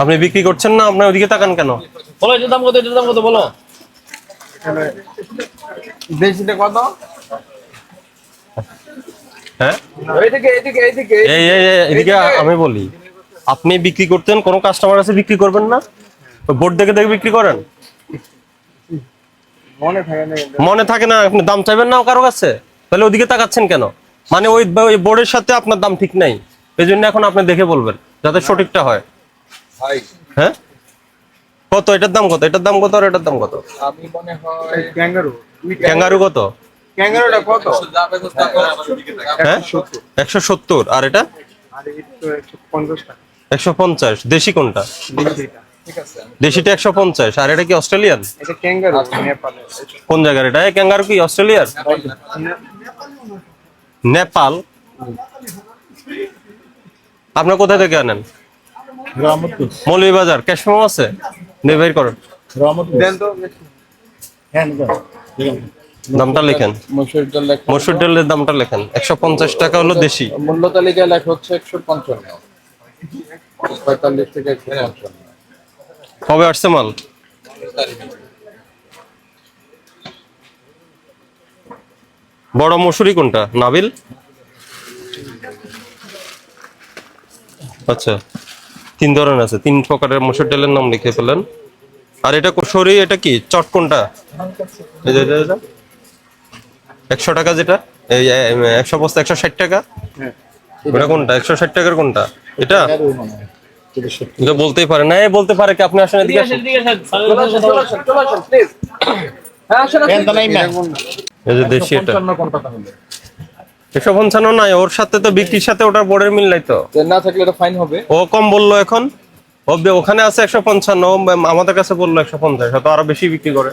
আপনি বিক্রি করছেন না আপনার ওদিকে তাকান কেন? বলো এটার দাম কত এটার দাম কত বলো। দেশিটা কত? হ্যাঁ? এই এদিকে আমি বলি আপনি বিক্রি করতেন কোনো কাস্টমার আছে বিক্রি করবেন না? বোর্ড দেখে দেখে বিক্রি করেন? মনে থাকে না মনে থাকে না আপনি দাম চাইবেন না কারও কাছে? তাহলে ওদিকে তাকাচ্ছেন কেন? মানে ওই ওই বোর্ডের সাথে আপনার দাম ঠিক নাই। এই জন্য এখন আপনি দেখে বলবেন যাতে সঠিকটা হয়। হ্যাঁ? কত? এটার দাম কত? এটার দাম কত আর এটার দাম কত? আমি মনে হয় ক্যাঙ্গারু। ক্যাঙ্গারু। কত? ক্যাঙ্গারুটা কত? হ্যাঁ একশো সত্তর। আর এটা? আর একশো পঞ্চাশ টাকা। একশো পঞ্চাশ। দেশি কোনটা? দেশিটা। ঠিক আছে। দেশিটা একশো পঞ্চাশ। আর এটা কি অস্ট্রেলিয়ান? এটা ক্যাঙ্গারু নেপালের। কোন জায়গার এটা? ক্যাঙ্গারু কি? অস্ট্রেলিয়ার? নেপাল। আপনার কোথা থেকে আনেন? মৌলভীবাজার ক্যাশমো আছে? নিয়ে বের করেন দেন তো। হ্যাঁ দামটা লেখেন। মসুর ডাল লেখা মসুর ডালের দামটা লেখেন। একশো পঞ্চাশ টাকা হলো দেশি। মূল্য তালিকায় লেখা হচ্ছে একশো পঞ্চান্ন। পঁয়তাল্লিশ থেকে একশো পঞ্চান্ন। কবে আসছে মাল? বড় মসুরি কোনটা? নাবিল? আচ্ছা। তিন ধরনের আছে তিন প্রকারের মসুর ডালের নাম লিখে ফেলেন। আর এটা সরি এটা কি? চট কোনটা? এই যে এটা, এটা। একশো টাকা যেটা? এই একশো বস্তা একশো ষাট টাকা? ওটা কোনটা? একশো ষাট টাকার কোনটা? এটা? এটা বলতেই পারে না। এ বলতে পারে কি? আপনি আসেন এদিকে আসেন। প্লিজ হ্যাঁ আসেন এই যে দেশি এটা। একশো পঞ্চান্ন নাই ওর সাথে তো বিক্রির সাথে ওটার বোর্ডের মিল নাই তো। না থাকলে এটা ফাইন হবে। ও কম বলল এখন। ওখানে আছে একশো পঞ্চান্ন ও আমাদের কাছে বলল একশো পঞ্চাশ তো আরও বেশি বিক্রি করে।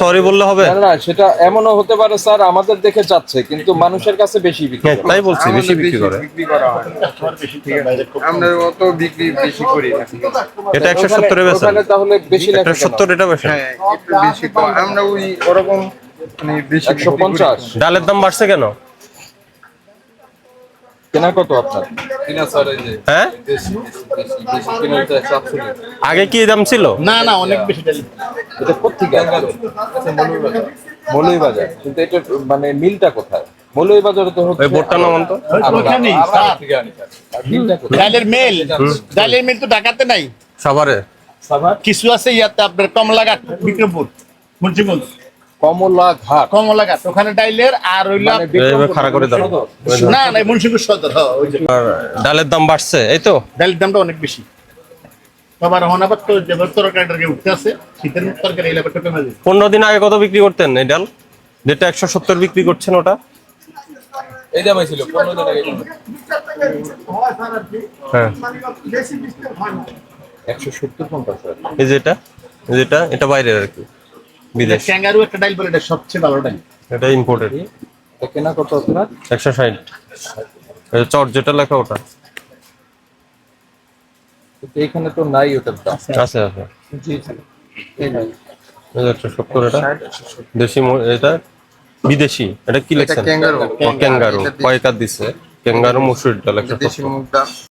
সরি বললে হবে? না না সেটা এমনও হতে পারে স্যার আমাদের দেখে যাচ্ছে কিন্তু মানুষের কাছে বেশি বিক্রি হ্যাঁ তাই বলছি বেশি বিক্রি করে। বিক্রি করা হয়। আমরা অত বিক্রি বেশি করি এটা একশো সত্তরে বেচেন তাহলে বেশি এটা হ্যাঁ একটু বেশি আমরা ওই ওরকম বেশি একশো পঞ্চাশ। ডালের দাম বাড়ছে কেন? কেনা কত আপনার? কিনা স্যার এই যে হ্যাঁ? আগে কি দাম ছিল? না না অনেক বেশি ডাল এটা কোথেকে মৌলভী বাজার কিন্তু এটা মানে মিলটা কোথায়? মৌলভী বাজারে তো হচ্ছে ওই বোর্ডটা নামান তো ডালের মেল। ডালের মেল তো ঢাকাতে নাই। সাভারে। সাভার? কিছু আছে ইয়াতে আপনার কমলাঘাট বিক্রমপুর মুন্সিগঞ্জ। কমলাঘাট। ওখানে ডাইলের আর হইল মানে আপ- বিক্রমপুর খাড়া করে দাও। না না মুন্সিগঞ্জ সদর হ্যাঁ। আর ডালের দাম বাড়ছে এই তো? ডালের দামটা অনেক বেশি। আবার এখন তো যে তরকারিটাকে উঠতে আছে শীতের তরকারি এই ব্যাপারটা কমে যায় পনেরো দিন আগে কত বিক্রি করতেন এই ডাল? যেটা একশো সত্তর বিক্রি করছেন ওটা? এই দামে ছিল পনেরো দিন আগে। হ্যাঁ। একশো সত্তর পঞ্চাশ এই যে এই যেটা এটা বাইরের আর কি। বিদেশ। ক্যাঙ্গারু একটা ডাইল বলে এটা সবচেয়ে ভালো ডাইল। এটা ইম্পোর্টেড এটা কেনা কত আপনার? একশো ষাট। চট যেটা লেখা ওটা। এখানে তো নাই ওটার দাম। আছে। আছে জি জি। একশো সত্তর এটা দেশি এটা বিদেশি। এটা কি লেখছেন? ক্যাঙ্গারু। ক্যাঙ্গারু। কয়কার দিছে? ক্যাঙ্গারু মুসুর ডাল একশো